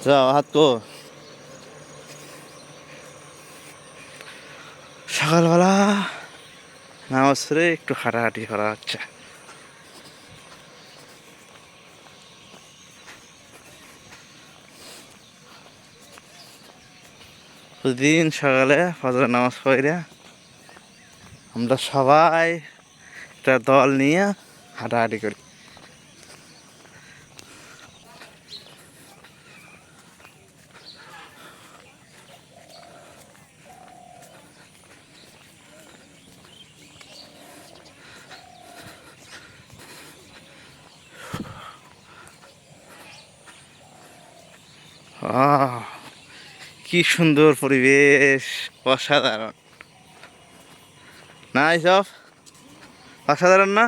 যাও হাত কো সকালবেলা নামাজ পড়ে একটু হাঁটাহাঁটি করা হচ্ছে প্রতিদিন সকালে ফজরের নামাজ পড়ে আমরা সবাই একটা দল নিয়ে হাঁটাহাঁটি করি কি সুন্দর পরিবেশ অসাধারণ। না এইসব অসাধারণ না?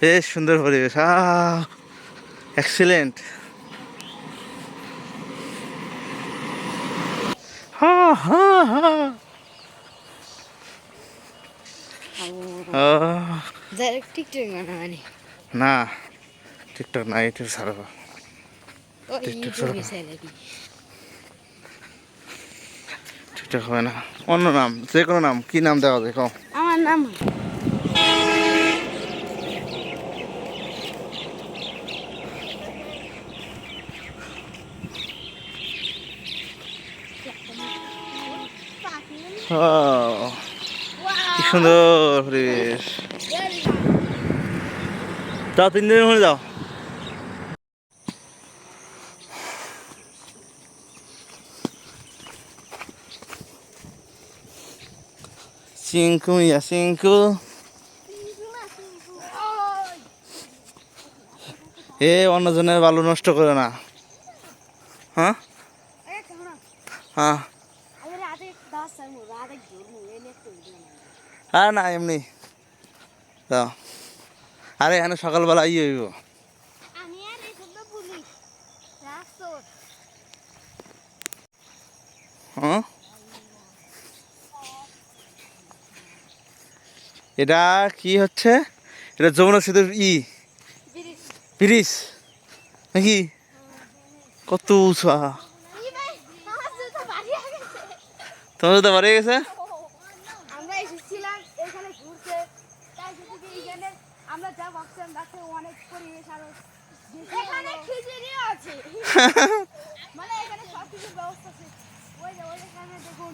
বেশ সুন্দর পরিবেশ আহ এক্সিলেন্ট হা হা হা আহ, টিকটক বানাবানি না টিকটক না ইউটিউবে ছাড়া। টিকটক হবে না। অন্য নাম যে কোনো নাম কি নাম দেওয়া যায় কম আমার নাম কি সুন্দর পরিবেশ। যাও তিন দিনের মনে যাও। চিঙ্কু ইয়া চিঙ্কু এ, অন্যজনের বালু নষ্ট করে না। হ্যাঁ? হ্যাঁ। আর না, এমনি। আরে, এখানে সকালবেলা ইয়ে হইব। হ্যাঁ? এটা কি হচ্ছে? এটা যমুনা সেতুর ই। ব্রিজ। নাকি? কত উঁচা তোমার তো বাড়ি গেছে? আমরা এসেছিলাম এখানে ঘুরতে। তাই যদি এইখানে আমরা যা ভাবছিলাম তার অনেক পরিবেশ আরও এখানে খিচুড়িও আছে। মানে এখানে সব কিছুর ব্যবস্থা আছে। ওই যে ওই এখানে দেখুন।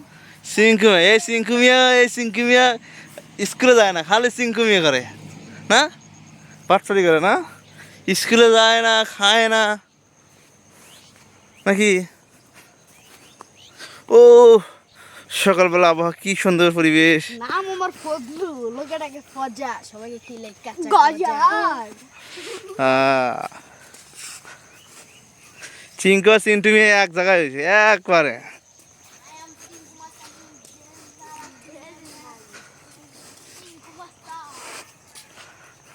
সিঙ্কু এই সিঙ্কু মিয়া এই সিঙ্কু মিয়া স্কুলে যায় না খালি মিয়া করে না? পাটফারি করে না? স্কুলে যায় না খায় না। নাকি? ও সকালবেলা আবহাওয়া কি সুন্দর পরিবেশ। নাম আমার ফজলু লোকেটাকে ফজা সবাইকে কি লেখ চিঙ্কু আর চিন্টু এক জায়গায় হয়েছে একবারে।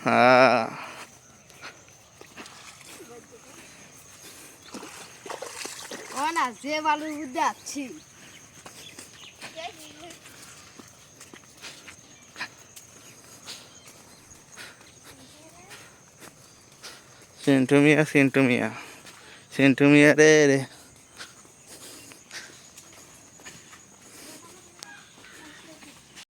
হ্যাঁ ও না যে বালুর মধ্যে আছি চিন্টু মিয়া